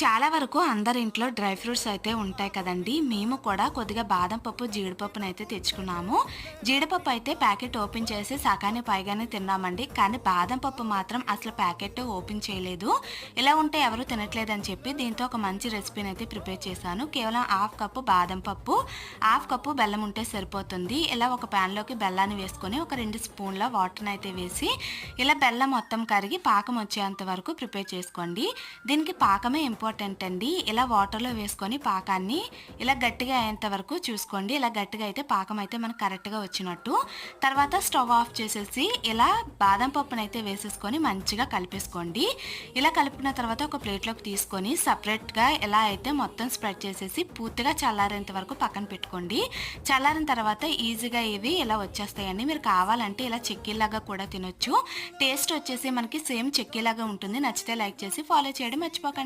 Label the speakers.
Speaker 1: చాలా వరకు అందరి ఇంట్లో డ్రై ఫ్రూట్స్ అయితే ఉంటాయి కదండి. మేము కూడా కొద్దిగా బాదం పప్పు జీడిపప్పును అయితే తెచ్చుకున్నాము. జీడిపప్పు అయితే ప్యాకెట్ ఓపెన్ చేసి సగాన్ని పైగానే తిన్నామండి. కానీ బాదం పప్పు మాత్రం అసలు ప్యాకెట్ ఓపెన్ చేయలేదు. ఇలా ఉంటే ఎవరు తినట్లేదని చెప్పి దీంతో ఒక మంచి రెసిపీని అయితే ప్రిపేర్ చేశాను. కేవలం హాఫ్ కప్పు బాదం పప్పు హాఫ్ కప్పు బెల్లం ఉంటే సరిపోతుంది. ఇలా ఒక ప్యాన్లోకి బెల్లాన్ని వేసుకొని ఒక రెండు స్పూన్ల వాటర్ని అయితే వేసి ఇలా బెల్లం మొత్తం కరిగి పాకం వచ్చేంత వరకు ప్రిపేర్ చేసుకోండి. దీనికి పాకమే ఇంపార్టెంట్ అండి. ఇలా వాటర్లో వేసుకొని పాకాన్ని ఇలా గట్టిగా అయ్యేంత వరకు చూసుకోండి. ఇలా గట్టిగా అయితే పాకం అయితే మనకు కరెక్ట్గా వచ్చినట్టు. తర్వాత స్టవ్ ఆఫ్ చేసేసి ఇలా బాదం పప్పును అయితే వేసేసుకొని మంచిగా కలిపేసుకోండి. ఇలా కలిపిన తర్వాత ఒక ప్లేట్లోకి తీసుకొని సపరేట్గా ఎలా అయితే మొత్తం స్ప్రెడ్ చేసేసి పూర్తిగా చల్లారేంత వరకు పక్కన పెట్టుకోండి. చల్లారిన తర్వాత ఈజీగా ఇవి ఇలా వచ్చేస్తాయండి. మీరు కావాలంటే ఇలా చెక్కీలాగా కూడా తినొచ్చు. టేస్ట్ వచ్చేసి మనకి సేమ్ చెక్కీలాగా ఉంటుంది. నచ్చితే లైక్ చేసి ఫాలో చేయడం మర్చిపోకండి.